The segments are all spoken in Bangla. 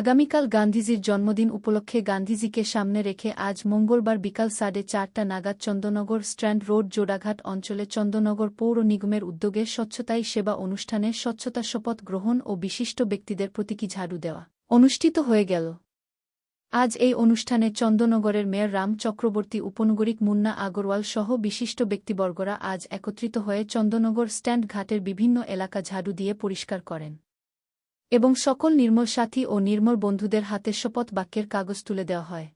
আগামীকাল গান্ধীজির জন্মদিন উপলক্ষে গান্ধীজিকে সামনে রেখে আজ মঙ্গলবার বিকাল সাড়ে চারটা নাগাদ চন্দননগর স্ট্র্যান্ড রোড জোড়াঘাট অঞ্চলে চন্দননগর পৌর নিগমের উদ্যোগে স্বচ্ছতাই সেবা অনুষ্ঠানে স্বচ্ছতা শপথ গ্রহণ ও বিশিষ্ট ব্যক্তিদের প্রতীকী ঝাড়ু দেওয়া অনুষ্ঠিত হয়ে গেল। আজ এই অনুষ্ঠানে চন্দননগরের মেয়র রাম চক্রবর্তী, উপনগরিক মুন্না আগরওয়াল সহ বিশিষ্ট ব্যক্তিবর্গরা আজ একত্রিত হয়ে চন্দননগর স্ট্যান্ড ঘাটের বিভিন্ন এলাকা ঝাড়ু দিয়ে পরিষ্কার করেন। এবং সকল নির্মল সাথী ও নির্মল বন্ধুদের হাতে শপথ বাক্যের কাগজ তুলে দেওয়া হয়।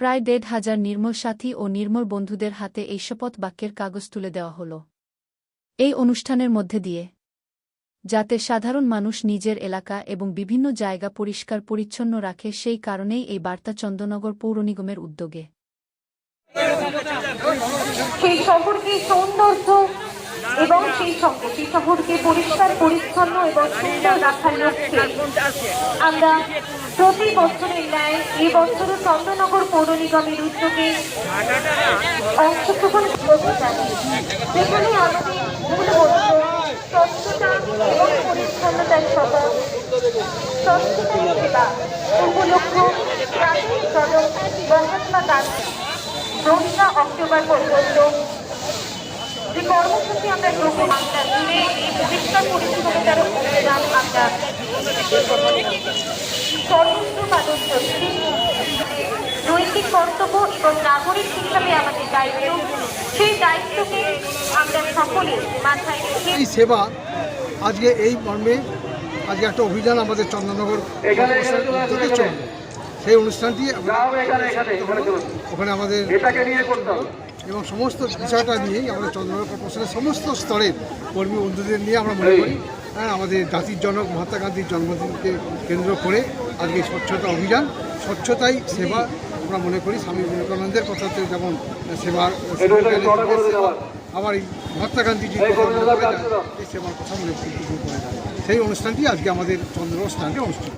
প্রায় দেড় হাজার নির্মল সাথী ও নির্মল বন্ধুদের হাতে এই শপথ বাক্যের কাগজ তুলে দেওয়া হল। এই অনুষ্ঠানের মধ্যে দিয়ে, যাতে সাধারণ মানুষ নিজের এলাকা এবং বিভিন্ন জায়গা পরিষ্কার পরিচ্ছন্ন রাখে সেই কারণেই এই বার্তা চন্দননগর পৌর নিগমের উদ্যোগে। সেই সৌন্দর্য এবং সেই সঙ্গে শহরকে পরিষ্কার, পরিচ্ছন্ন এবং সুন্দর রাখার লক্ষ্যে আমরা প্রতি বছরের ন্যায় এই বছরও চন্দ্রনগর পৌর নিগমের উদ্যোগে অংশগ্রহণ অভিযানে যেখানে আমাদের মূল মন্ত্র স্বচ্ছতা এবং পরিচ্ছন্নতার শপথ স্বচ্ছতার সেবা উপলক্ষ জাতির জনক মহাত্মা গান্ধী দোসরা অক্টোবর পর্যন্ত যে কর্মসূচি আমরা গ্রহণ আমরা জুড়ে এই পরিষ্কার পরিচ্ছন্নতার অভিযান আমরা সর্বত্র নৈতিক কর্তব্য এবং নাগরিক হিসাবে আমাদের দায়িত্ব। সেই দায়িত্বকে আমরা সকলে মাথায় রেখে এই সেবা আজকে এই মর্মে আজকে একটা অভিযান আমাদের চন্দননগর চলবে। সেই অনুষ্ঠানটি ওখানে আমাদের এবং সমস্ত বিষয়টা নিয়েই আমাদের চন্দ্রনগর কর্পোরেশনের সমস্ত স্তরের কর্মী বন্ধুদের নিয়ে আমরা মনে করি। হ্যাঁ আমাদের জাতির জনক মহাত্মা গান্ধীর জন্মদিনকে কেন্দ্র করে আজকে স্বচ্ছতা অভিযান স্বচ্ছতাই সেবা। আমরা মনে করি স্বামী বিবেকানন্দের কথাতে যেমন সেবার আবার এই মহাত্মা গান্ধীজির এই সেবার কথা মনে করি সেই অনুষ্ঠানটি আজকে আমাদের চন্দ্র স্থানে অনুষ্ঠিত